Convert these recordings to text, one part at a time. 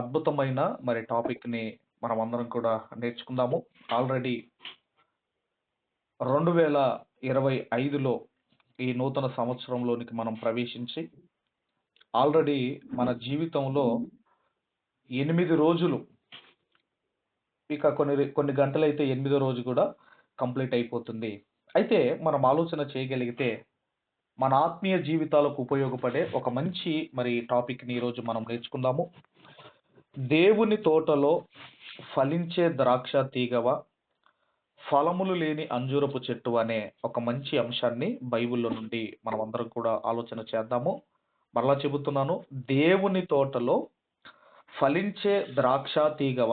అద్భుతమైన మరి టాపిక్‌ని అందరం కూడా నేర్చుకుందాము. ఆల్రెడీ 2025లో ఈ నూతన సంవత్సరంలోనికి మనం ప్రవేశించి ఆల్రెడీ మన జీవితంలో ఎనిమిది రోజులు ఇక కొన్ని కొన్ని గంటలైతే ఎనిమిదో రోజు కూడా కంప్లీట్ అయిపోతుంది. అయితే మనం ఆలోచన చేయగలిగితే మన ఆత్మీయ జీవితాలకు ఉపయోగపడే ఒక మంచి మరి టాపిక్‌ని ఈరోజు మనం నేర్చుకుందాము. దేవుని తోటలో ఫలించే ద్రాక్ష తీగవ, ఫలములు లేని అంజూరపు చెట్టు అనే ఒక మంచి అంశాన్ని బైబిల్‌లో నుండి మనమందరం కూడా ఆలోచన చేద్దాము. మరలా చెబుతున్నాను. దేవుని తోటలో ఫలించే ద్రాక్ష తీగవ,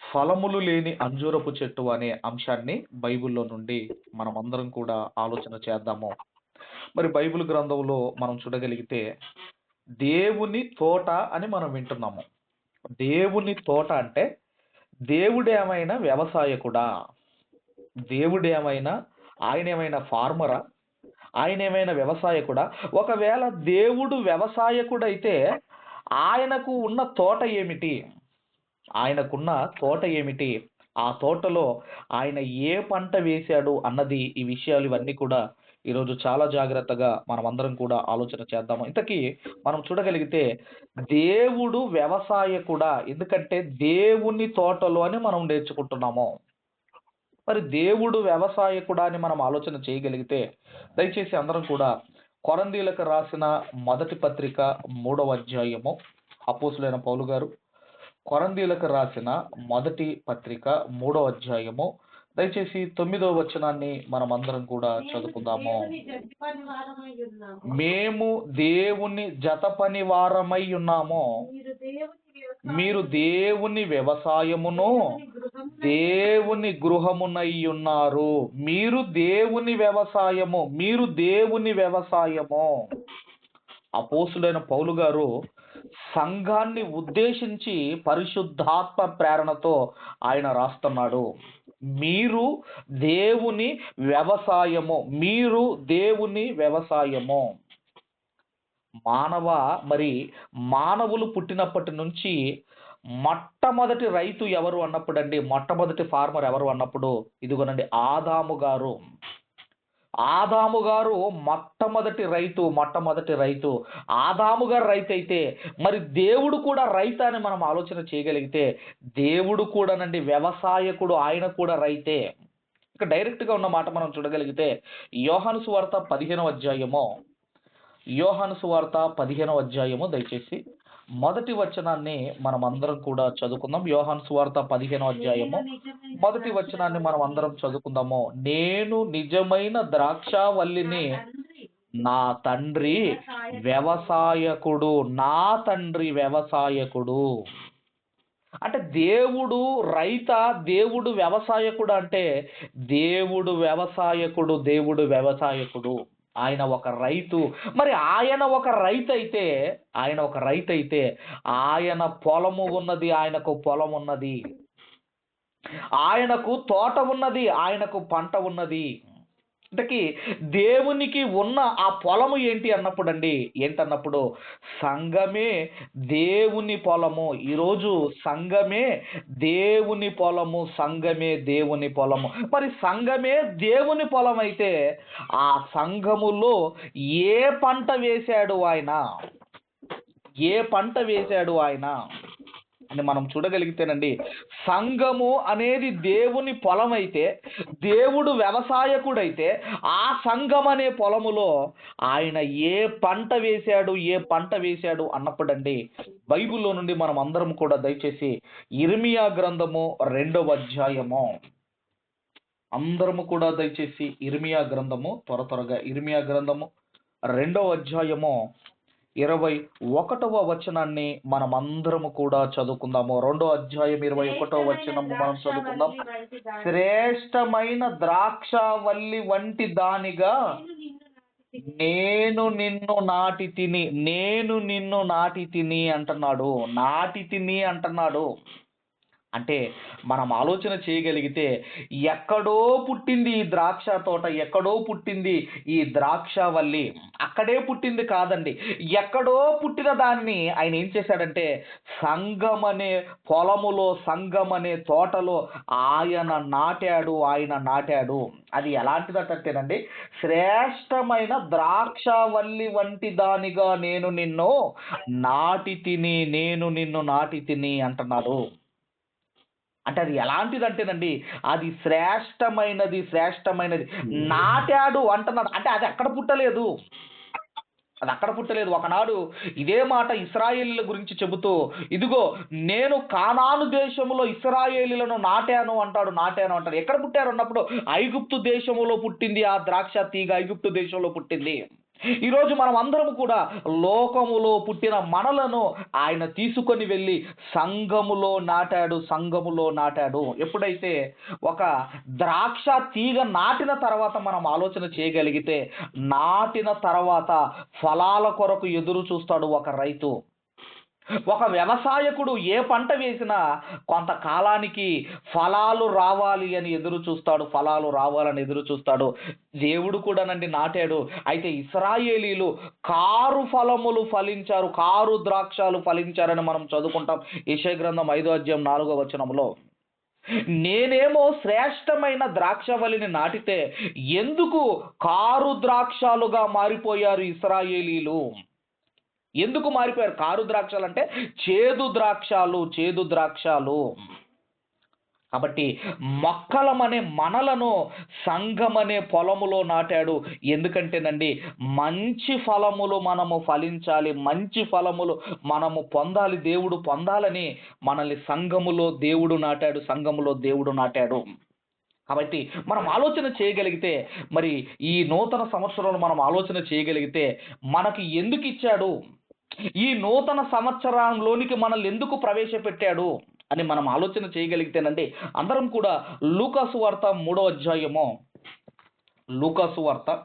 ఫలములు లేని అంజూరపు చెట్టు అనే అంశాన్ని బైబిల్‌లో నుండి మనం అందరం కూడా ఆలోచన చేద్దాము. మరి బైబిల్ గ్రంథంలో మనం చూడగలిగితే దేవుని తోట అని మనం వింటున్నాము. దేవుని తోట అంటే దేవుడేమైనా వ్యవసాయకుడా? దేవుడేమైనా ఆయనేమైనా ఫార్మరా? ఆయనేమైనా వ్యవసాయకుడా? ఒకవేళ దేవుడు వ్యవసాయకుడైతే ఆయనకు ఉన్న తోట ఏమిటి? ఆయనకున్న తోట ఏమిటి? ఆ తోటలో ఆయన ఏ పంట వేశాడు అన్నది ఈ విషయాలు ఇవన్నీ కూడా ఈరోజు చాలా జాగ్రత్తగా మనమందరం కూడా ఆలోచన చేద్దాము. ఇంతకీ మనం చూడగలిగితే దేవుడు వ్యవసాయకుడా? ఎందుకంటే దేవుని తోటలో అని మనం నేర్చుకుంటున్నాము. మరి దేవుడు వ్యవసాయకుడా అని మనం ఆలోచన చేయగలిగితే దయచేసి అందరం కూడా కొరందీలకు రాసిన మొదటి పత్రిక మూడవ అధ్యాయము అపోసులైన పౌలు గారు కొరందీలకు రాసిన మొదటి పత్రిక మూడవ అధ్యాయము దయచేసి తొమ్మిదవ వచనాన్ని మనమందరం కూడా చదువుకుందాము. మేము దేవుని జత పని వారమై ఉన్నాము. మీరు దేవుని వ్యవసాయమును దేవుని గృహమునై ఉన్నారు. మీరు దేవుని వ్యవసాయము. మీరు దేవుని వ్యవసాయము. అపోస్తులైన పౌలు గారు సంఘాన్ని ఉద్దేశించి పరిశుద్ధాత్మ ప్రేరణతో ఆయన రాస్తున్నాడు. మీరు దేవుని వ్యవసాయము. మీరు దేవుని వ్యవసాయము. మానవ మరి మానవులు పుట్టినప్పటి నుంచి మొట్టమొదటి రైతు ఎవరు అన్నప్పుడండి మొట్టమొదటి ఫార్మర్ ఎవరు అన్నప్పుడు ఇదిగోనండి ఆదాము గారు. ఆదాము గారు మొట్టమొదటి రైతు మొట్టమొదటి రైతు. ఆదాము గారు రైతు అయితే మరి దేవుడు కూడా రైతు అని మనం ఆలోచన చేయగలిగితే దేవుడు కూడానండి వ్యవసాయకుడు ఆయన కూడా రైతే. ఇక డైరెక్ట్‌గా ఉన్న మాట మనం చూడగలిగితే యోహాను సువార్త 15వ అధ్యాయము యోహాను సువార్త 15వ అధ్యాయము దయచేసి మొదటి వచనాన్ని మనం అందరం కూడా చదువుకుందాం. యోహాను సువార్త 15వ అధ్యాయము మొదటి వచనాన్ని మనం అందరం చదువుకుందాము. నేను నిజమైన ద్రాక్షావల్లిని నా తండ్రి వ్యవసాయకుడు. నా తండ్రి వ్యవసాయకుడు. అంటే దేవుడు రైత దేవుడు వ్యవసాయకుడు అంటే దేవుడు వ్యవసాయకుడు. దేవుడు వ్యవసాయకుడు. ఆయన ఒక రైతు. మరి ఆయన ఒక రైతైతే ఆయన ఒక రైతైతే ఆయన పొలము ఉన్నది. ఆయనకు పొలం ఉన్నది. ఆయనకు తోట ఉన్నది. ఆయనకు పంట ఉన్నది. ఇంతకీ దేవునికి ఉన్న ఆ పొలము ఏంటి అన్నప్పుడండి ఏంటన్నప్పుడు సంఘమే దేవుని పొలము. ఈరోజు సంఘమే దేవుని పొలము. సంఘమే దేవుని పొలము. మరి సంఘమే దేవుని పొలం అయితే ఆ సంఘములో ఏ పంట వేశాడు ఆయన? ఏ పంట వేశాడు ఆయన? అని మనం చూడగలిగితేనండి సంఘము అనేది దేవుని పొలం అయితే దేవుడు వ్యవసాయకుడైతే ఆ సంఘం అనే పొలములో ఆయన ఏ పంట వేశాడు? ఏ పంట వేశాడు? అన్నప్పుడండి బైబిల్‌లో నుండి మనం అందరం కూడా దయచేసి ఇర్మియా గ్రంథము రెండవ అధ్యాయము అందరము కూడా దయచేసి ఇర్మియా గ్రంథము త్వర త్వరగా ఇర్మియా గ్రంథము రెండవ అధ్యాయము ఇరవై ఒకటవ వచనాన్ని మనమందరము కూడా చదువుకుందాము. రెండో అధ్యాయం ఇరవై ఒకటవ వచనము మనం చదువుకుందాం. శ్రేష్టమైన ద్రాక్షావల్లి వంటి దానిగా నేను నిన్ను నాటి తిని నేను నిన్ను నాటి తిని అంటున్నాడు నాటి తిని అంటున్నాడు అంటే మనం ఆలోచన చేయగలిగితే ఎక్కడో పుట్టింది ఈ ద్రాక్ష తోట ఎక్కడో పుట్టింది ఈ ద్రాక్షవల్లి అక్కడే పుట్టింది కాదండి. ఎక్కడో పుట్టిన దాన్ని ఆయన ఏం చేశాడంటే సంఘం అనే పొలములో సంఘం అనే తోటలో ఆయన నాటాడు ఆయన నాటాడు. అది ఎలాంటిదంటేనండి శ్రేష్టమైన ద్రాక్షవల్లి వంటి దానిగా నేను నిన్ను నాటి తిని నేను నిన్ను నాటి తిని అంటున్నాడు. అంటే అది ఎలాంటిదంటేనండి అది శ్రేష్టమైనది శ్రేష్టమైనది. నాటాడు అంటున్నాడు. అంటే అది అక్కడ పుట్టలేదు. అది అక్కడ పుట్టలేదు. ఒకనాడు ఇదే మాట ఇస్రాయేలీల గురించి చెబుతూ ఇదిగో నేను కానాను దేశములో ఇస్రాయేలీలను నాటాను అంటాడు నాటాను అంటాడు. ఎక్కడ పుట్టారు అన్నప్పుడు? ఐగుప్తు దేశములో పుట్టింది. ఆ ద్రాక్ష తీగ ఐగుప్తు దేశంలో పుట్టింది. ఈరోజు మనం అందరం కూడా లోకములో పుట్టిన మనలను ఆయన తీసుకొని వెళ్ళి సంఘములో నాటాడు సంఘములో నాటాడు. ఎప్పుడైతే ఒక ద్రాక్ష తీగ నాటిన తర్వాత మనం ఆలోచన చేయగలిగితే నాటిన తర్వాత ఫలాల కొరకు ఎదురు చూస్తాడు ఒక రైతు. ఒక వ్యవసాయకుడు ఏ పంట వేసినా కొంతకాలానికి ఫలాలు రావాలి అని ఎదురు చూస్తాడు ఫలాలు రావాలని ఎదురు చూస్తాడు. దేవుడు కూడానండి నాటాడు. అయితే ఇస్రాయేలీలు కారు ఫలములు ఫలించారు కారు ద్రాక్షాలు ఫలించారని మనం చదువుకుంటాం. ఇషయ గ్రంథం ఐదో అధ్యాయం నాలుగో వచనంలో నేనేమో శ్రేష్టమైన ద్రాక్షవల్లిని నాటితే ఎందుకు కారు ద్రాక్షాలుగా మారిపోయారు ఇస్రాయేలీలు? ఎందుకు మారిపోయారు? కారు ద్రాక్షాలు అంటే చేదు ద్రాక్షాలు చేదు ద్రాక్షాలు. కాబట్టి మొక్కలమనే మనలను సంఘమనే పొలములో నాటాడు. ఎందుకంటేనండి మంచి ఫలములు మనము ఫలించాలి మంచి ఫలములు మనము పొందాలి దేవుడు పొందాలని మనల్ని సంఘములో దేవుడు నాటాడు సంఘములో దేవుడు నాటాడు. కాబట్టి మనం ఆలోచన చేయగలిగితే మరి ఈ నూతన సంవత్సరంలో మనం ఆలోచన చేయగలిగితే మనకి ఎందుకు ఇచ్చాడు? ఈ నూతన సంవత్సరంలోనికి మనల్ని ఎందుకు ప్రవేశపెట్టాడు అని మనం ఆలోచన చేయగలిగితేనండి అందరం కూడా లూకాసు వార్త మూడో అధ్యాయము. లూకాసు వార్త.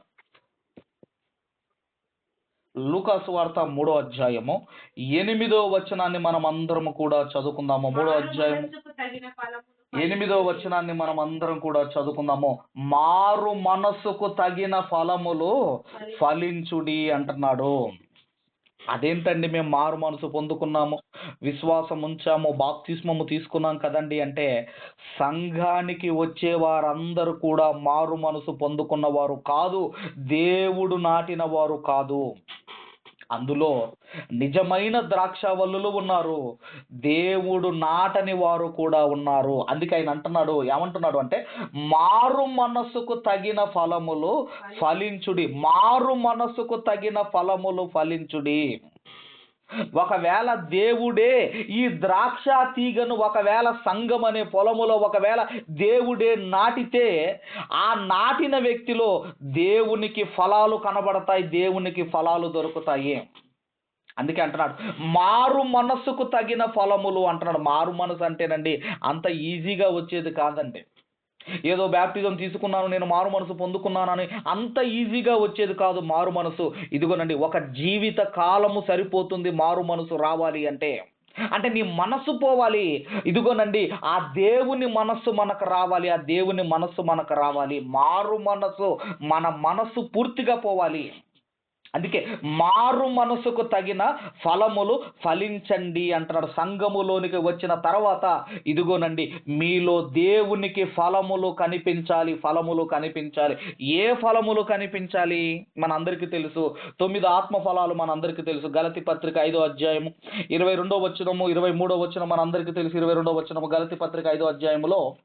లూకాసు వార్త మూడో అధ్యాయము. ఎనిమిదో వచనాన్ని మనం అందరం కూడా చదువుకుందాము. మూడో అధ్యాయం. మనసుకు తగిన ఫలములు ఎనిమిదో వచనాన్ని మనం అందరం కూడా చదువుకుందాము. మారు మనస్సుకు తగిన ఫలములు ఫలించుడి అంటున్నాడు. అదేంటండి మేము మారు మనసు పొందుకున్నాము విశ్వాసం ఉంచాము బాప్తిస్మము తీసుకున్నాం కదండి అంటే సంఘానికి వచ్చే వారందరూ కూడా మారు మనసు పొందుకున్న వారు కాదు దేవుడు నాటిన వారు కాదు. అందులో నిజమైన ద్రాక్షవల్లులు ఉన్నారు. దేవుడు నాటని వారు కూడా ఉన్నారు. అందుకే ఆయన అంటున్నాడు ఏమంటున్నాడు అంటే మారు మనస్సుకు తగిన ఫలములు ఫలించుడి. మారు మనస్సుకు తగిన ఫలములు ఫలించుడి. ఒకవేళ దేవుడే ఈ ద్రాక్ష తీగను ఒకవేళ సంఘం అనే పొలములో ఒకవేళ దేవుడే నాటితే ఆ నాటిన వ్యక్తిలో దేవునికి ఫలాలు కనబడతాయి దేవునికి ఫలాలు దొరుకుతాయి. అందుకే అంటున్నాడు మారు మనస్సుకు తగిన ఫలములు అంటున్నాడు. మారు మనసు అంటేనండి అంత ఈజీగా వచ్చేది కాదండి. ఏదో బ్యాప్టిజం తీసుకున్నాను నేను మారు మనసు పొందుకున్నానని అంత ఈజీగా వచ్చేది కాదు మారు మనసు. ఇదిగోనండి ఒక జీవిత కాలము సరిపోతుంది మారు మనసు రావాలి అంటే. అంటే నీ మనస్సు పోవాలి. ఇదిగోనండి ఆ దేవుని మనస్సు మనకు రావాలి ఆ దేవుని మనస్సు మనకు రావాలి. మారు మనస్సు మన మనస్సు పూర్తిగా పోవాలి. అందుకే మారు మనసుకు తగిన ఫలములు ఫలించండి అంటున్నాడు. సంఘములోనికి వచ్చిన తర్వాత ఇదిగోనండి మీలో దేవునికి ఫలములు కనిపించాలి ఫలములు కనిపించాలి. ఏ ఫలములు కనిపించాలి? మన అందరికీ తెలుసు. తొమ్మిది ఆత్మ ఫలాలు మనందరికీ తెలుసు. గలతి పత్రిక ఐదో అధ్యాయము ఇరవై రెండో వచ్చినము ఇరవై మూడో వచ్చిన మన అందరికీ తెలుసు. ఇరవై రెండో వచ్చినము గలతి పత్రిక ఐదో అధ్యాయములో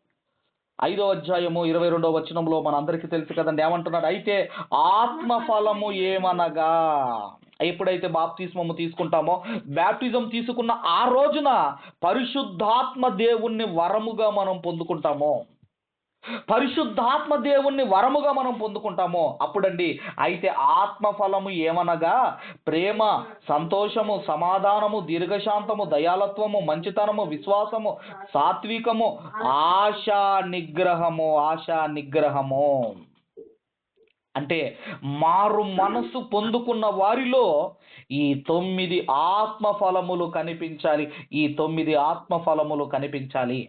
ఐదో అధ్యాయము ఇరవై రెండో వచనంలో మన అందరికీ తెలుసు కదండి. ఏమంటున్నాడు? అయితే ఆత్మ ఫలము ఏమనగా? ఎప్పుడైతే బాప్తిస్మము తీసుకుంటామో బ్యాప్టిజం తీసుకున్న ఆ రోజున పరిశుద్ధాత్మ దేవుణ్ణి వరముగా మనం పొందుకుంటామో. పరిశుద్ధాత్మ దేవుణ్ణి వరముగా మనం పొందుకుంటామో అప్పుడండి. అయితే ఆత్మఫలము ఏమనగా? ప్రేమ సంతోషము సమాధానము దీర్ఘశాంతము దయాలత్వము మంచితనము విశ్వాసము సాత్వికము ఆశా నిగ్రహము ఆశా నిగ్రహము. అంటే మారు మనసు పొందుకున్న వారిలో ఈ తొమ్మిది ఆత్మఫలములు కనిపించాలి. ఈ తొమ్మిది ఆత్మఫలములు కనిపించాలి.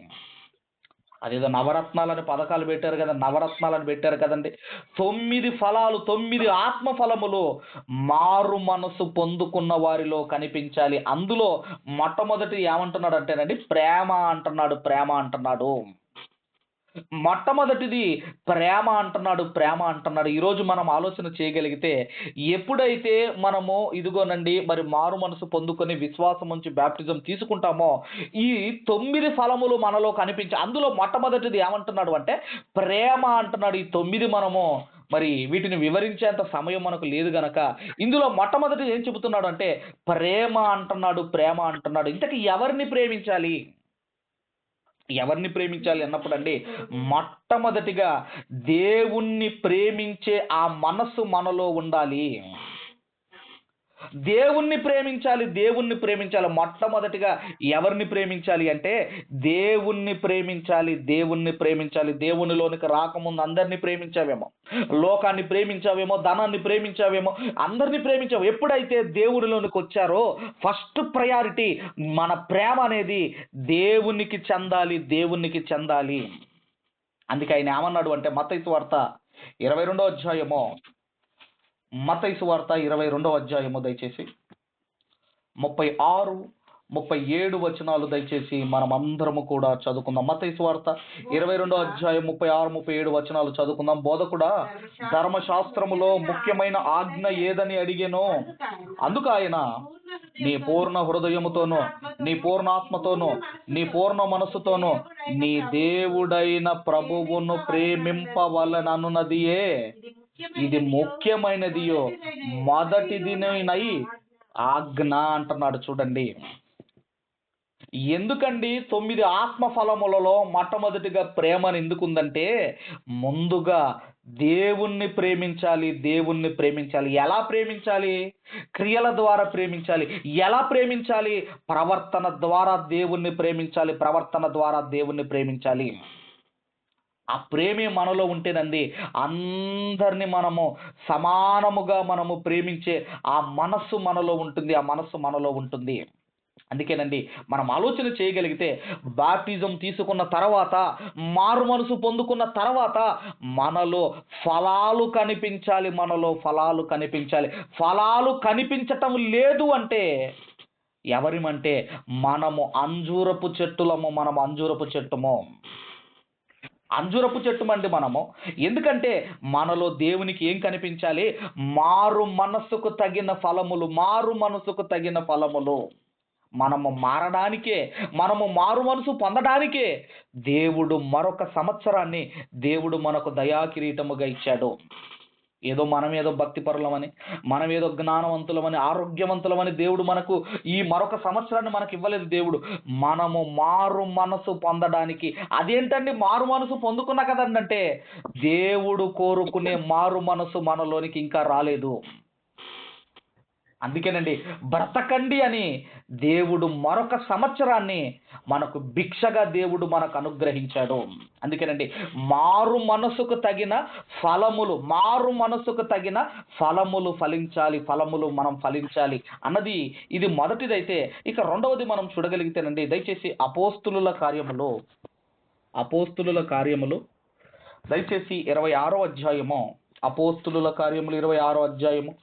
అదేదో నవరత్నాలని పథకాలు పెట్టారు కదా నవరత్నాలని పెట్టారు కదండి. తొమ్మిది ఫలాలు తొమ్మిది ఆత్మ ఫలములు మారు మనసు పొందుకున్న వారిలో కనిపించాలి. అందులో మొట్టమొదటి ఏమంటున్నాడు అంటేనండి ప్రేమ అంటున్నాడు ప్రేమ అంటున్నాడు. మొట్టమొదటిది ప్రేమ అంటున్నాడు ప్రేమ అంటున్నాడు. ఈరోజు మనం ఆలోచన చేయగలిగితే ఎప్పుడైతే మనము ఇదిగోనండి మరి మారు మనసు పొందుకొని విశ్వాసం నుంచి బ్యాప్టిజం తీసుకుంటామో ఈ తొమ్మిది ఫలములు మనలో కనిపించి అందులో మొట్టమొదటిది ఏమంటున్నాడు అంటే ప్రేమ అంటున్నాడు ఈ తొమ్మిది మనము. మరి వీటిని వివరించేంత సమయం మనకు లేదు గనక. ఇందులో మొట్టమొదటి ఏం చెబుతున్నాడు అంటే ప్రేమ అంటున్నాడు ప్రేమ అంటున్నాడు. ఇంతకీ ఎవరిని ప్రేమించాలి? ఎవరిని ప్రేమించాలి అన్నప్పుడు అండి మొట్టమొదటిగా దేవుణ్ణి ప్రేమించే ఆ మనస్సు మనలో ఉండాలి. దేవుణ్ణి ప్రేమించాలి దేవుణ్ణి ప్రేమించాలి. మొట్టమొదటిగా ఎవరిని ప్రేమించాలి అంటే దేవుణ్ణి ప్రేమించాలి దేవుణ్ణి ప్రేమించాలి. దేవునిలోనికి రాకముందు అందరినీ ప్రేమించావేమో? లోకాన్ని ప్రేమించావేమో? ధనాన్ని ప్రేమించావేమో? అందరినీ ప్రేమించావు. ఎప్పుడైతే దేవునిలోనికి వచ్చారో ఫస్ట్ ప్రయారిటీ మన ప్రేమ అనేది దేవునికి చెందాలి దేవునికి చెందాలి. అందుకే ఆయన ఏమన్నాడు అంటే మతైసు వార్త ఇరవై రెండో అధ్యాయము మతైసు వార్త ఇరవై రెండవ అధ్యాయము దయచేసి ముప్పై ఆరు ముప్పై ఏడు వచనాలు దయచేసి మనం అందరము కూడా చదువుకుందాం. మతైసు వార్త ఇరవై రెండో అధ్యాయం ముప్పై ఆరు ముప్పై ఏడు వచనాలు చదువుకుందాం. బోధకుడా ధర్మశాస్త్రములో ముఖ్యమైన ఆజ్ఞ ఏదని అడిగాను. అందుకు ఆయన నీ పూర్ణ హృదయముతోనూ నీ పూర్ణాత్మతోనూ నీ పూర్ణ మనస్సుతోనూ నీ దేవుడైన ప్రభువును ప్రేమింపవలననున్నదియే. ఇది ముఖ్యమైనదియో మొదటిదినై ఆజ్ఞ అంటున్నాడు చూడండి. ఎందుకండి తొమ్మిది ఆత్మ ఫలములలో మొట్టమొదటిగా ప్రేమను ఎందుకుందంటే ముందుగా దేవుణ్ణి ప్రేమించాలి దేవుణ్ణి ప్రేమించాలి. ఎలా ప్రేమించాలి? క్రియల ద్వారా ప్రేమించాలి. ఎలా ప్రేమించాలి? ప్రవర్తన ద్వారా దేవుణ్ణి ప్రేమించాలి ప్రవర్తన ద్వారా దేవుణ్ణి ప్రేమించాలి. ఆ ప్రేమే మనలో ఉంటేనండి అందరిని మనము సమానముగా మనము ప్రేమించే ఆ మనస్సు మనలో ఉంటుంది ఆ మనస్సు మనలో ఉంటుంది. అందుకేనండి మనం ఆలోచన చేయగలిగితే బాప్టిజం తీసుకున్న తర్వాత మారు మనసు పొందుకున్న తర్వాత మనలో ఫలాలు కనిపించాలి మనలో ఫలాలు కనిపించాలి. ఫలాలు కనిపించటం లేదు అంటే ఎవరిమంటే మనము అంజూరపు చెట్టులము మనము అంజూరపు చెట్టుము. అంజురపు చెట్టు అండి మనము. ఎందుకంటే మనలో దేవునికి ఏం కనిపించాలి? మారు మనస్సుకు తగిన ఫలములు మారు మనసుకు తగిన ఫలములు. మనము మారడానికే మనము మారు మనసు పొందడానికే దేవుడు మరొక సంవత్సరాన్ని దేవుడు మనకు దయాకిరీటముగా ఇచ్చాడు. ఏదో మనం ఏదో భక్తి పరులమని మనం ఏదో జ్ఞానవంతులమని ఆరోగ్యవంతులమని దేవుడు మనకు ఈ మరొక సంవత్సరాన్ని మనకు ఇవ్వలేదు దేవుడు. మనము మారు మనసు పొందడానికి అదేంటండి మారు మనసు పొందుకున్నా అంటే దేవుడు కోరుకునే మారు మనసు మనలోనికి ఇంకా రాలేదు. అందుకేనండి బ్రతకండి అని దేవుడు మరొక సంవత్సరాన్ని మనకు భిక్షగా దేవుడు మనకు అనుగ్రహించాడు. అందుకేనండి మారు మనసుకు తగిన ఫలములు మారు మనసుకు తగిన ఫలములు ఫలించాలి ఫలములు మనం ఫలించాలి అన్నది ఇది మొదటిదైతే. ఇక రెండవది మనం చూడగలిగితేనండి దయచేసి అపోస్తుల కార్యములు. అపోస్తులుల కార్యములు. దయచేసి ఇరవై ఆరో అధ్యాయము. అపోస్తులుల కార్యములు ఇరవై ఆరో అధ్యాయము.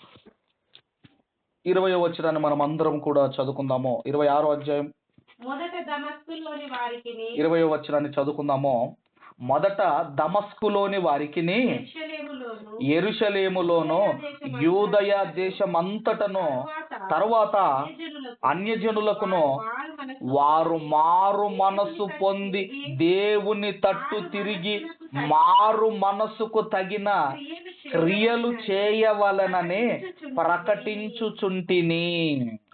ఇరవై వచ్చినాన్ని మనం అందరం కూడా చదువుకుందాము. ఇరవై ఆరో అధ్యాయం. మొదట దమస్కులోని వారికి ఇరవై వచ్చినాన్ని చదువుకుందాము. మొదట దమస్కులోని వారికిని యెరూషలేములోను ఎరుషలేములోను యూదయ దేశమంతటను తరువాత అన్యజనులకును వారు మారు మనసు పొంది దేవుని తట్టు తిరిగి మారు మనసుకు తగిన క్రియలు చేయవలనని ప్రకటించుచుంటిని.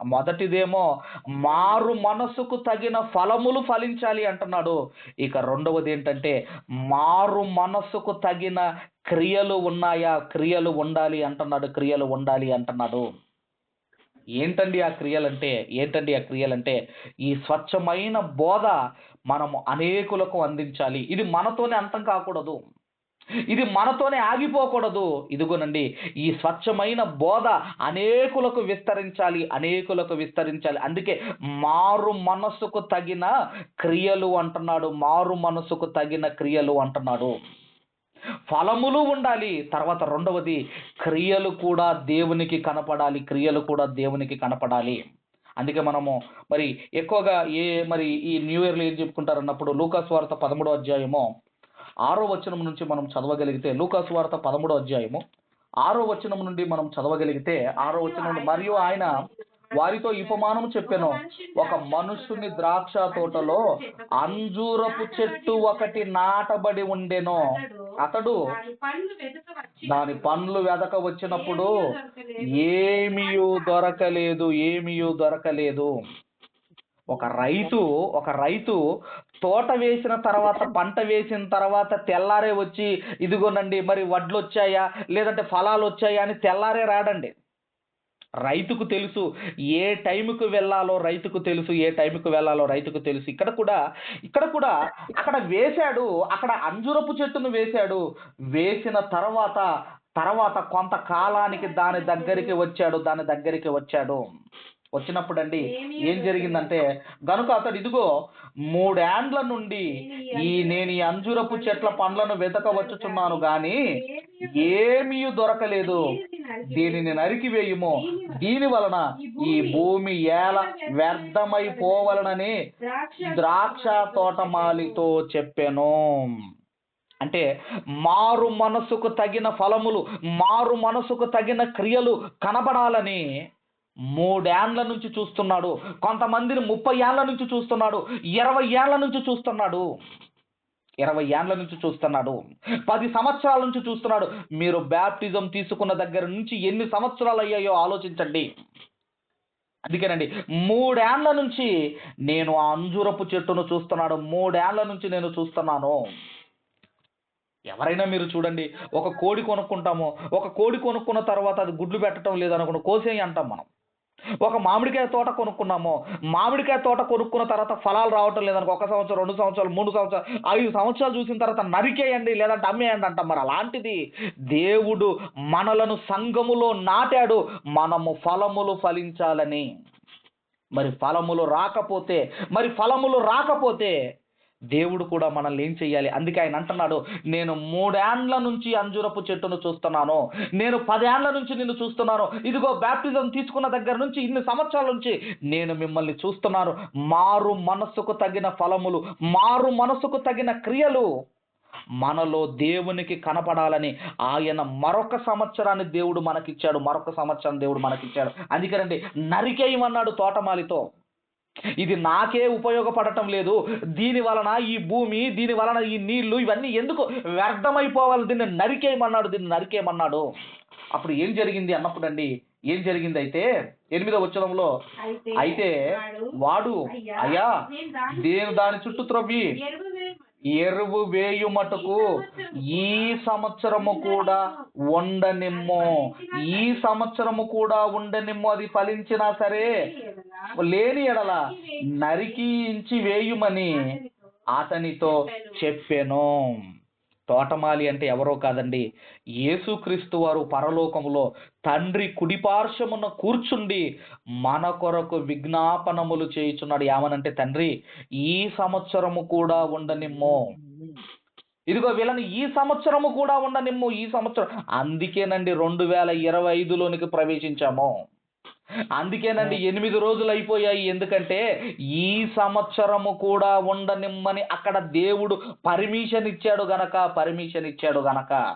మొదటిదేమో మారు మనసుకు తగిన ఫలములు ఫలించాలి అంటున్నాడు. ఇక రెండవది ఏంటంటే మారు మనసుకు తగిన క్రియలు ఉన్నాయా? క్రియలు ఉండాలి అంటున్నాడు క్రియలు ఉండాలి అంటున్నాడు. ఏంటండి ఆ క్రియలంటే ఏంటండి ఆ క్రియలంటే ఈ స్వచ్ఛమైన బోధ మనము అనేకులకు అందించాలి. ఇది మనతోనే అంతం కాకూడదు. ఇది మనతోనే ఆగిపోకూడదు. ఇదిగోనండి ఈ స్వచ్ఛమైన బోధ అనేకులకు విస్తరించాలి అనేకులకు విస్తరించాలి. అందుకే మారు మనసుకు తగిన క్రియలు అంటున్నాడు మారు మనస్సుకు తగిన క్రియలు అంటున్నాడు. ఫలములు ఉండాలి. తర్వాత రెండవది క్రియలు కూడా దేవునికి కనపడాలి క్రియలు కూడా దేవునికి కనపడాలి. అందుకే మనము మరి ఎక్కువగా ఏ మరి ఈ న్యూ ఇయర్లో ఏం చెప్పుకుంటారు అన్నప్పుడు లూకాస్ వార్త పదమూడో అధ్యాయము ఆరో వచనం నుంచి మనం చదవగలిగితే లూకాస్ వార్త పదమూడో అధ్యాయము. ఆరో వచనం నుండి మనం చదవగలిగితే ఆరో వచనం నుండి మరియు ఆయన వారితో ఉపమానం చెప్పాను. ఒక మనుషుని ద్రాక్ష తోటలో అంజూరపు చెట్టు ఒకటి నాటబడి ఉండెను. అతడు దాని పండ్లు వెదక వచ్చినప్పుడు ఏమీ దొరకలేదు. ఏమీయూ దొరకలేదు. ఒక రైతు ఒక రైతు తోట వేసిన తర్వాత పంట వేసిన తర్వాత తెల్లారే వచ్చి ఇదిగోనండి మరి వడ్లు వచ్చాయా లేదంటే ఫలాలు వచ్చాయా అని తెల్లారే రాడండి. రైతుకు తెలుసు ఏ టైంకు వెళ్ళాలో రైతుకు తెలుసు ఏ టైంకు వెళ్ళాలో రైతుకు తెలుసు. ఇక్కడ కూడా ఇక్కడ కూడా అక్కడ వేశాడు అక్కడ అంజురపు చెట్టును వేశాడు. వేసిన తర్వాత తర్వాత కొంతకాలానికి దాని దగ్గరికి వచ్చాడు దాని దగ్గరికి వచ్చాడు. వచ్చినప్పుడు అండి ఏం జరిగిందంటే గనుక అతడు ఇదిగో మూడేండ్ల నుండి ఈ నేను ఈ అంజురపు చెట్ల పండ్లను వెతకవచ్చుచున్నాను గాని ఏమీ దొరకలేదు. దీనిని నరికివేయుము దీని వలన ఈ భూమి ఏల వ్యర్థమైపోవలనని ద్రాక్ష తోటమాలితో చెప్పాను. అంటే మారు మనసుకు తగిన ఫలములు మారు మనసుకు తగిన క్రియలు కనబడాలని మూడేండ్ల నుంచి చూస్తున్నాడు. కొంతమందిని ముప్పై ఏళ్ళ నుంచి చూస్తున్నాడు. ఇరవై ఏళ్ళ నుంచి చూస్తున్నాడు. ఇరవై ఏండ్ల నుంచి చూస్తున్నాడు. పది సంవత్సరాల నుంచి చూస్తున్నాడు. మీరు బ్యాప్టిజం తీసుకున్న దగ్గర నుంచి ఎన్ని సంవత్సరాలు అయ్యాయో ఆలోచించండి. అందుకేనండి మూడేండ్ల నుంచి నేను ఆ అంజూరపు చెట్టును చూస్తున్నాడు. మూడేండ్ల నుంచి నేను చూస్తున్నాను. ఎవరైనా మీరు చూడండి ఒక కోడి కొనుక్కుంటాము. ఒక కోడి కొనుక్కున్న తర్వాత అది గుడ్లు పెట్టడం లేదనుకున్న కోసేయి అంటాం మనం. ఒక మామిడికాయ తోట కొనుక్కున్నాము. మామిడికాయ తోట కొనుక్కున్న తర్వాత ఫలాలు రావటం లేదనుకో ఒక సంవత్సరం రెండు సంవత్సరాలు మూడు సంవత్సరాలు ఐదు సంవత్సరాలు చూసిన తర్వాత నరికేయండి లేదంటే అమ్మేయండి అంట మరి అలాంటిది దేవుడు మనలను సంఘములో నాటాడు. మనము ఫలములు ఫలించాలని. మరి ఫలములు రాకపోతే మరి ఫలములు రాకపోతే దేవుడు కూడా మనల్ని ఏం చెయ్యాలి? అందుకే ఆయన అంటున్నాడు నేను మూడేండ్ల నుంచి అంజురపు చెట్టును చూస్తున్నాను. నేను పదేండ్ల నుంచి నిన్ను చూస్తున్నాను. ఇదిగో బ్యాప్టిజం తీసుకున్న దగ్గర నుంచి ఇన్ని సంవత్సరాల నుంచి నేను మిమ్మల్ని చూస్తున్నాను. మారు మనస్సుకు తగిన ఫలములు మారు మనస్సుకు తగిన క్రియలు మనలో దేవునికి కనపడాలని ఆయన మరొక సంవత్సరాన్ని దేవుడు మనకిచ్చాడు. మరొక సంవత్సరం దేవుడు మనకిచ్చాడు. అందుకేనండి నరికేయమన్నాడు తోటమాలితో. ఇది నాకే ఉపయోగపడటం లేదు. దీని వలన ఈ భూమి దీని వలన ఈ నీళ్ళు ఇవన్నీ ఎందుకు వ్యర్థమైపోవాలి? దీన్ని నరికేయమన్నాడు దీన్ని నరికేయమన్నాడు. అప్పుడు ఏం జరిగింది అన్నప్పుడు అండి ఏం జరిగింది అయితే ఎనిమిదో వచ్చరంలో అయితే వాడు అయ్యా దేని దాని చుట్టూ త్రవ్వి. ఎరువు వేయు మటుకు ఈ సంవత్సరము కూడా ఉండనిమ్ము. ఈ సంవత్సరము కూడా ఉండనిమ్ము. అది ఫలించినా సరే లేని ఎడల నరికించి వేయుమని అతనితో చెప్పెను. తోటమాలి అంటే ఎవరో కాదండి. యేసుక్రీస్తు వారు పరలోకములో తండ్రి కుడిపార్శ్వమున కూర్చుండి మన కొరకు విజ్ఞాపనములు చేయుచున్నాడు. ఏమనంటే తండ్రి ఈ సంవత్సరము కూడా ఉండనిమ్ము. ఇదిగో వీళ్ళని ఈ సంవత్సరము కూడా ఉండనిమ్ము ఈ సంవత్సరం. అందుకేనండి రెండు వేల ఇరవై ఐదులోనికి ప్రవేశించాము. అందుకేనండి ఎనిమిది రోజులు అయిపోయాయి. ఎందుకంటే ఈ సంవత్సరము కూడా ఉండనిమ్మని అక్కడ దేవుడు పర్మిషన్ ఇచ్చాడు గనక పర్మిషన్ ఇచ్చాడు గనక.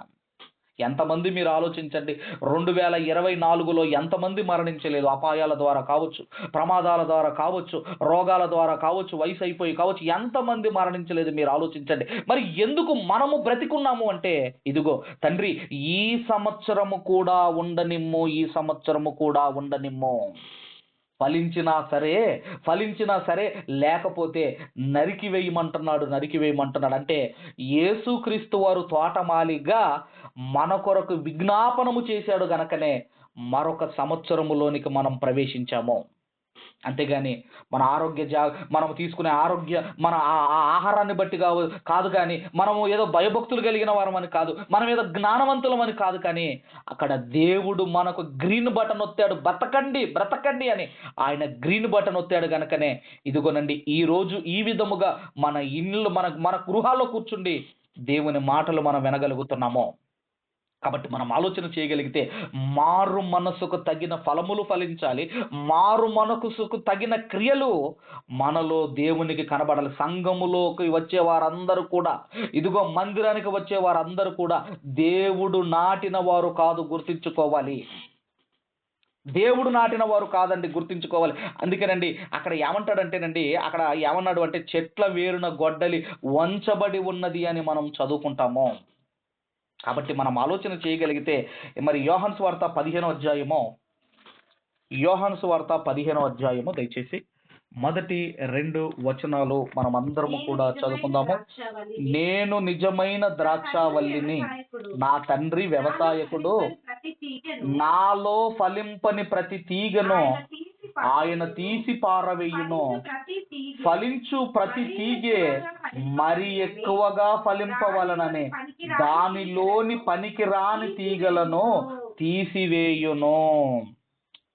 ఎంతమంది మీరు ఆలోచించండి? రెండు వేల ఇరవై నాలుగులో ఎంతమంది మరణించలేదు? అపాయాల ద్వారా కావచ్చు ప్రమాదాల ద్వారా కావచ్చు రోగాల ద్వారా కావచ్చు వయసు అయిపోయి కావచ్చు ఎంతమంది మరణించలేదు మీరు ఆలోచించండి. మరి ఎందుకు మనము బ్రతికున్నాము అంటే ఇదిగో తండ్రి ఈ సంవత్సరము కూడా ఉండనిమ్ము ఈ సంవత్సరము కూడా ఉండనిమ్ము. ఫలించినా సరే ఫలించినా సరే లేకపోతే నరికి వేయమంటున్నాడు నరికి వేయమంటున్నాడు. అంటే యేసుక్రీస్తు వారు తోటమాలిగా మన కొరకు విజ్ఞాపనము చేశాడు గనకనే మరొక సంవత్సరములోనికి మనం ప్రవేశించాము. అంతేగాని మన ఆరోగ్య జా మనం తీసుకునే ఆరోగ్య మన ఆ- ఆహారాన్ని బట్టి కావు కాదు కానీ మనము ఏదో భయభక్తులు కలిగిన వారమని కాదు మనం ఏదో జ్ఞానవంతులమని కాదు కానీ అక్కడ దేవుడు మనకు గ్రీన్ బటన్ ఒత్తాడు బ్రతకండి బ్రతకండి అని ఆయన గ్రీన్ బటన్ ఒత్తాడు కనుకనే ఇదిగోనండి ఈ రోజు ఈ విధముగా మన ఇళ్ళు మన మన గృహాల్లో కూర్చుండి దేవుని మాటలు మనం వినగలుగుతున్నాము. కాబట్టి మనం ఆలోచన చేయగలిగితే మారు మనసుకు తగిన ఫలములు ఫలించాలి. మారు మనసుకు తగిన క్రియలు మనలో దేవునికి కనబడాలి. సంఘములోకి వచ్చే వారందరూ కూడా ఇదిగో మందిరానికి వచ్చే వారందరూ కూడా దేవుడు నాటిన వారు కాదు గుర్తించుకోవాలి. దేవుడు నాటిన వారు కాదండి గుర్తించుకోవాలి. అందుకేనండి అక్కడ ఏమంటాడంటేనండి అక్కడ ఏమన్నాడు అంటే చెట్ల వేరున గొడ్డలి వంచబడి ఉన్నది అని మనం చదువుకుంటాము. కాబట్టి మనం ఆలోచన చేయగలిగితే మరి యోహన్స్ వార్త పదిహేనో అధ్యాయము యోహన్స్ వార్త పదిహేనో అధ్యాయము దయచేసి మొదటి రెండు వచనాలు మనం అందరము కూడా చదువుకుందాము. నేను నిజమైన ద్రాక్షావల్లిని నా తండ్రి వ్యవసాయకుడు నాలో ఫలింపని ప్రతి తీగను ఆయన తీసి పారవేయును. ఫలించు ప్రతి తీగే మరి ఎక్కువగా ఫలింపవలననే దానిలోని పనికిరాని తీగలను తీసివేయును.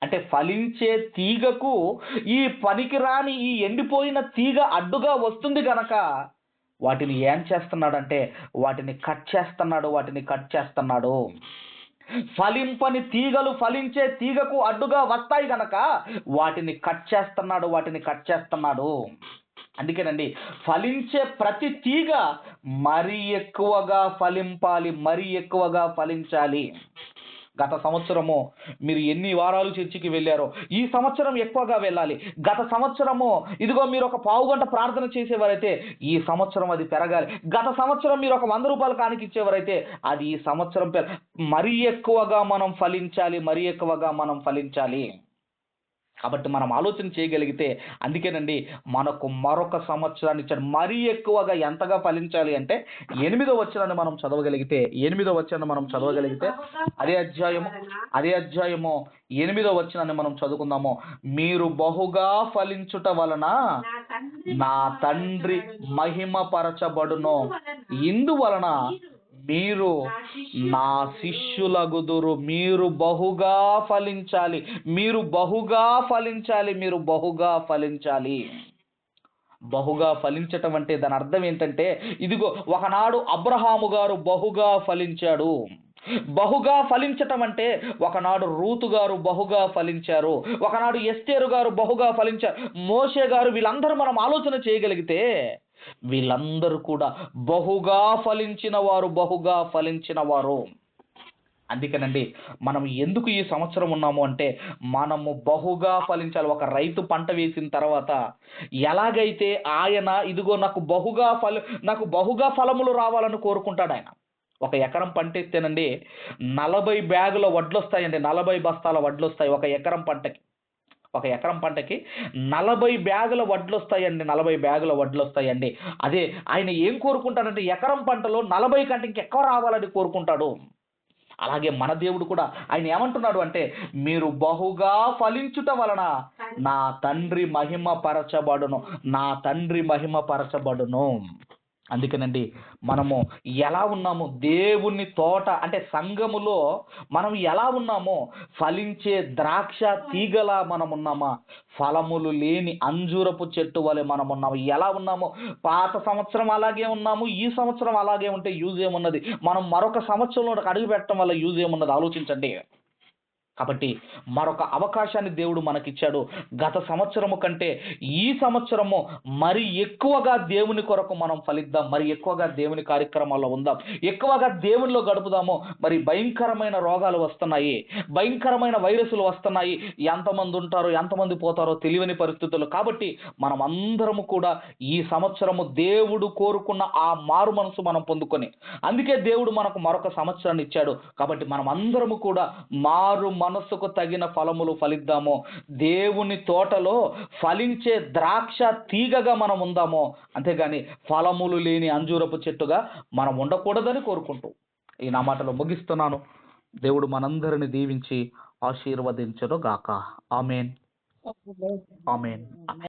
అంటే ఫలించే తీగకు ఈ పనికిరాని ఈ ఎండిపోయిన తీగ అడ్డుగా వస్తుంది గనక వాటిని ఏం చేస్తున్నాడంటే వాటిని కట్ చేస్తున్నాడు వాటిని కట్ చేస్తున్నాడు. ఫలింపని తీగలు ఫలించే తీగకు అడ్డుగా వస్తాయి గనక వాటిని కట్ చేస్తున్నాడు వాటిని కట్ చేస్తున్నాడు. అందుకేనండి ఫలించే ప్రతి తీగ మరీ ఎక్కువగా ఫలింపాలి మరీ ఎక్కువగా ఫలించాలి. గత సంవత్సరము మీరు ఎన్ని వారాలు చర్చికి వెళ్ళారో ఈ సంవత్సరం ఎక్కువగా వెళ్ళాలి. గత సంవత్సరము ఇదిగో మీరు ఒక పావు గంట ప్రార్థన చేసేవారైతే ఈ సంవత్సరం అది పెరగాలి. గత సంవత్సరం మీరు ఒక వంద రూపాయలు కానికి ఇచ్చేవారైతే అది ఈ సంవత్సరం పెర మరీ ఎక్కువగా మనం ఫలించాలి మరీ ఎక్కువగా మనం ఫలించాలి. కాబట్టి మనం ఆలోచన చేయగలిగితే అందుకేనండి మనకు మరొక సంవత్సరాన్ని ఇచ్చాడు. మరీ ఎక్కువగా ఎంతగా ఫలించాలి అంటే ఎనిమిదో వచ్చరాన్ని మనం చదవగలిగితే ఎనిమిదో వచ్చరాన్ని మనం చదవగలిగితే అదే అధ్యాయము అదే అధ్యాయము ఎనిమిదో వచనాన్ని మనం చదువుకుందాము. మీరు బహుగా ఫలించుట వలన నా తండ్రి మహిమ పరచబడును ఇందువలన మీరు నా శిష్యులగుదురు మీరు బహుగా ఫలించాలి మీరు బహుగా ఫలించాలి మీరు బహుగా ఫలించాలి. బహుగా ఫలించటం అంటే దాని అర్థం ఏంటంటే ఇదిగో ఒకనాడు అబ్రహాము గారు బహుగా ఫలించాడు. బహుగా ఫలించటం అంటే ఒకనాడు రూతు గారు బహుగా ఫలించారు. ఒకనాడు ఎస్తేరు గారు బహుగా ఫలించారు. మోషే గారు వీళ్ళందరూ మనం ఆలోచన చేయగలిగితే వీళ్ళందరూ కూడా బహుగా ఫలించిన వారు బహుగా ఫలించిన వారు. అందుకేనండి మనం ఎందుకు ఈ సంవత్సరం ఉన్నాము అంటే మనము బహుగా ఫలించాలి. ఒక రైతు పంట వేసిన తర్వాత ఎలాగైతే ఆయన ఇదిగో నాకు బహుగా ఫల నాకు బహుగా ఫలములు రావాలని కోరుకుంటాడు ఆయన. ఒక ఎకరం పంట వేస్తేనండి నలభై బ్యాగుల వడ్లు వస్తాయండి నలభై బస్తాల వడ్లు వస్తాయి ఒక ఎకరం పంటకి. ఒక ఎకరం పంటకి నలభై బ్యాగుల వడ్లు వస్తాయండి నలభై బ్యాగుల వడ్లు వస్తాయండి అదే ఆయన ఏం కోరుకుంటాడంటే ఎకరం పంటలో నలభై కంటే ఇంకెక్కువ రావాలని కోరుకుంటాడు. అలాగే మన దేవుడు కూడా ఆయన ఏమంటున్నాడు అంటే మీరు బహుగా ఫలించుట వలన నా తండ్రి మహిమ పరచబడును నా తండ్రి మహిమ పరచబడును అందుకేనండి మనము ఎలా ఉన్నాము దేవుని తోట అంటే సంఘములో మనం ఎలా ఉన్నామో ఫలించే ద్రాక్ష తీగలా మనం ఉన్నామా? ఫలములు లేని అంజూరపు చెట్టు వలె మనం ఉన్నాము? ఎలా ఉన్నామో? పాత సంవత్సరం అలాగే ఉన్నాము ఈ సంవత్సరం అలాగే ఉంటే యూజ్ ఏమున్నది? మనం మరొక సంవత్సరంలో అడుగు పెట్టడం వల్ల యూజ్ ఏమున్నది? ఆలోచించండి. కాబట్టి మరొక అవకాశాన్ని దేవుడు మనకిచ్చాడు. గత సంవత్సరము కంటే ఈ సంవత్సరము మరి ఎక్కువగా దేవుని కొరకు మనం ఫలిద్దాం. మరి ఎక్కువగా దేవుని కార్యక్రమాల్లో ఉందాం. ఎక్కువగా దేవునిలో గడుపుదాము. మరి భయంకరమైన రోగాలు వస్తున్నాయి. భయంకరమైన వైరస్లు వస్తున్నాయి. ఎంతమంది ఉంటారో ఎంతమంది పోతారో తెలియని పరిస్థితులు. కాబట్టి మనం అందరము కూడా ఈ సంవత్సరము దేవుడు కోరుకున్న ఆ మారు మనసు మనం పొందుకొని అందుకే దేవుడు మనకు మరొక సంవత్సరాన్ని ఇచ్చాడు. కాబట్టి మనం అందరము కూడా మారు మనస్సుకు తగిన ఫలములు ఫలిద్దాము దేవుని తోటలో ఫలించే ద్రాక్ష తీగగా మనం ఉందాము అంతేగాని ఫలములు లేని అంజూరపు చెట్టుగా మనం ఉండకూడదని కోరుకుంటూ ఈ నా మాటలు ముగిస్తున్నాను. దేవుడు మనందరిని దీవించి ఆశీర్వదించను గాక ఆమెన్. ఆమెన్.